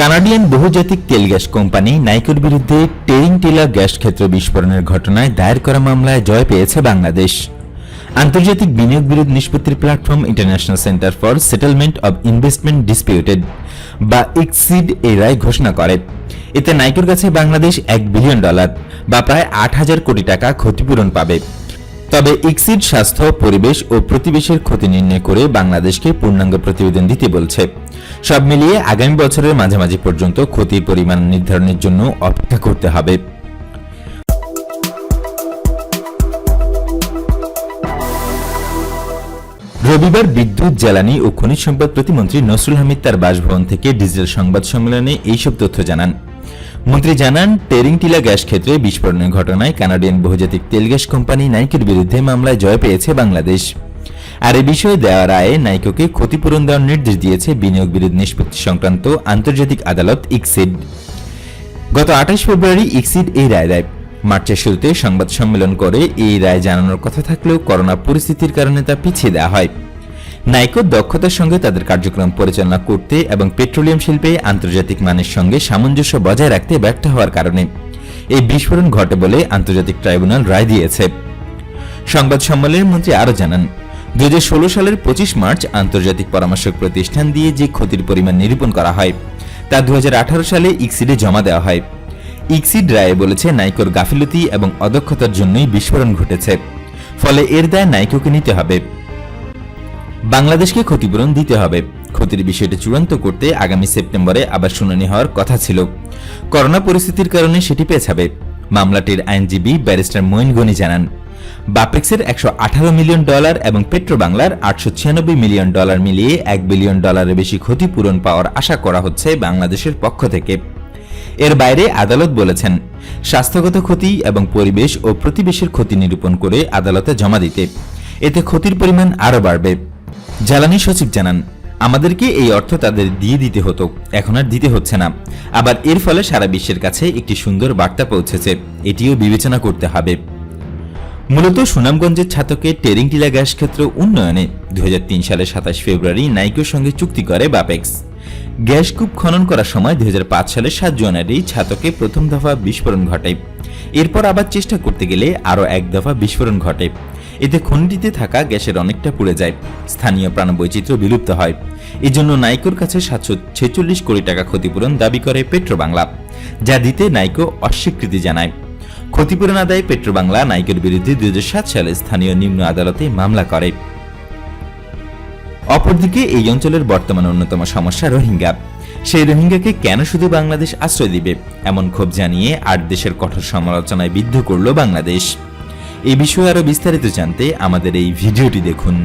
Canadian বহুজাতিক তেল gas company নাইকোর বিরুদ্ধে টেরিং টিলা গ্যাস ক্ষেত্র বিস্ফোরণের ঘটনায় দায়ের করা মামলায় জয় পেয়েছে বাংলাদেশ। আন্তর্জাতিক বিনিয়োগ বিরোধ নিষ্পত্তির platform International Centre for Settlement of Investment Disputed বা ইকসিড এই রায় ঘোষণা করে। এতে নাইকোর কাছে বাংলাদেশ এক বিলিয়ন ডলার বা প্রায় আট হাজার কোটি টাকা ক্ষতিপূরণ পাবে। তবে ইক্সিড স্বাস্থ্য, পরিবেশ ও প্রতিবেশের ক্ষতি নির্ণয় করে বাংলাদেশকে পূর্ণাঙ্গ প্রতিবেদন দিতে বলছে। সব মিলিয়ে আগামী বছরের মাঝামাঝি পর্যন্ত ক্ষতির পরিমাণ নির্ধারণের জন্য অপেক্ষা করতে হবে। রবিবার বিদ্যুৎ, জ্বালানি ও খনিজ সম্পদ প্রতিমন্ত্রী নসরুল হামিদ তার বাসভবন থেকে ডিজিটাল সংবাদ সম্মেলনে এইসব তথ্য জানান। মন্ত্রী জানান টেরিংটিলা গ্যাস ক্ষেত্রে বিস্ফোরণের ঘটনায় কানাডিয়ান বহুজাতিক তেল গ্যাস কোম্পানি নাইকের বিরুদ্ধে মামলায় জয় পেয়েছে বাংলাদেশ। আর এ বিষয়ে দেওয়া রায়ে নাইকোকে ক্ষতিপূরণ দেওয়ার নির্দেশ দিয়েছে বিনিয়োগ বিরোধ নিষ্পত্তি সংক্রান্ত আন্তর্জাতিক আদালত ইকসিড। গত আঠাশ ফেব্রুয়ারি ইকসিড এই রায় দেয়। মার্চের শুরুতে সংবাদ সম্মেলন করে এই রায় জানানোর কথা থাকলেও করোনা পরিস্থিতির কারণে তা পিছিয়ে দেওয়া হয়। নাইকো দক্ষতার সঙ্গে তাদের কার্যক্রম পরিচালনা করতে এবং পেট্রোলিয়াম শিল্পে আন্তর্জাতিক মানের সঙ্গে সামঞ্জস্য বজায় রাখতে ব্যর্থ হওয়ার কারণে এই বিস্ফোরণ ঘটে বলে আন্তর্জাতিক ট্রাইব্যুনাল রায় দিয়েছে। সংবাদ সম্মেলনে মন্ত্রী আরও জানান দুই হাজার ষোলো সালের পঁচিশ মার্চ আন্তর্জাতিক পরামর্শক প্রতিষ্ঠান দিয়ে যে ক্ষতির পরিমাণ নিরূপণ করা হয়, তা দু হাজার আঠারো সালে ইক্সিডে জমা দেওয়া হয়। ইক্সিড রায়ে বলেছে, নাইকোর গাফিলতি এবং অদক্ষতার জন্যই বিস্ফোরণ ঘটেছে। ফলে এর দায় নাইকোকে নিতে হবে। বাংলাদেশকে ক্ষতিপূরণ দিতে হবে। ক্ষতির বিষয়টি চূড়ান্ত করতে আগামী সেপ্টেম্বরে আবার শুনানি হওয়ার কথা ছিল। করোনা পরিস্থিতির কারণে সেটি পেছাবে মামলাটির আইনজীবী ব্যারিস্টার মঈন গনি জানান। বাপেক্সের একশো আঠারো মিলিয়ন ডলার এবং পেট্রো বাংলার আটশো মিলিয়ন ডলার মিলিয়ে এক বিলিয়ন ডলারের বেশি ক্ষতিপূরণ পাওয়ার আশা করা হচ্ছে বাংলাদেশের পক্ষ থেকে। এর বাইরে আদালত বলেছেন, স্বাস্থ্যগত ক্ষতি এবং পরিবেশ ও প্রতিবেশের ক্ষতি নিরূপণ করে আদালতে জমা দিতে। এতে ক্ষতির পরিমাণ আরও বাড়বে। জ্বালানি সচিব জানান, আমাদেরকে এই অর্থ তাদের দিয়ে দিতে হতো, এখন আর দিতে হচ্ছে না। আবার এর ফলে সারা বিশ্বের কাছে একটি সুন্দর বার্তা পৌঁছেছে, এটিও বিবেচনা করতে হবে। মূলত সুনামগঞ্জের ছাতকে টেরিংটিলা গ্যাস ক্ষেত্র উন্নয়নে দুহাজার তিন সালে সাতাশ ফেব্রুয়ারি নাইকোর সঙ্গে চুক্তি করে বাপেক্স। গ্যাস কূপ খনন করার সময় দু সালের সাত জানুয়ারি ছাতকে প্রথম দফা বিস্ফোরণ ঘটে এরপর আবার চেষ্টা করতে গেলে আরও এক দফা বিস্ফোরণ ঘটে এতে খনিটিতে থাকা গ্যাসের অনেকটা পুড়ে যায়। স্থানীয় প্রাণবৈচিত্র্য বিলুপ্ত হয়। এজন্য নাইকোর কাছে সাতশো ছেচল্লিশ কোটি টাকা ক্ষতিপূরণ দাবি করে পেট্রোবাংলা, যা দিতে নাইকো অস্বীকৃতি জানায়। ক্ষতিপূরণ আদায়ে পেট্রোবাংলা, নাইকের বিরুদ্ধে দুই সালে স্থানীয় নিম্ন আদালতে মামলা করে। অপরদিকে এই অঞ্চলের বর্তমান অন্যতম সমস্যা রোহিঙ্গা। সেই রোহিঙ্গাকে কেন শুধু বাংলাদেশ আশ্রয় দিবে? এমন ক্ষোভ জানিয়ে আট দেশের কঠোর সমালোচনায় বিদ্ধ করল বাংলাদেশ। এই বিষয়ে আরও বিস্তারিত জানতে আমাদের এই ভিডিওটি দেখুন।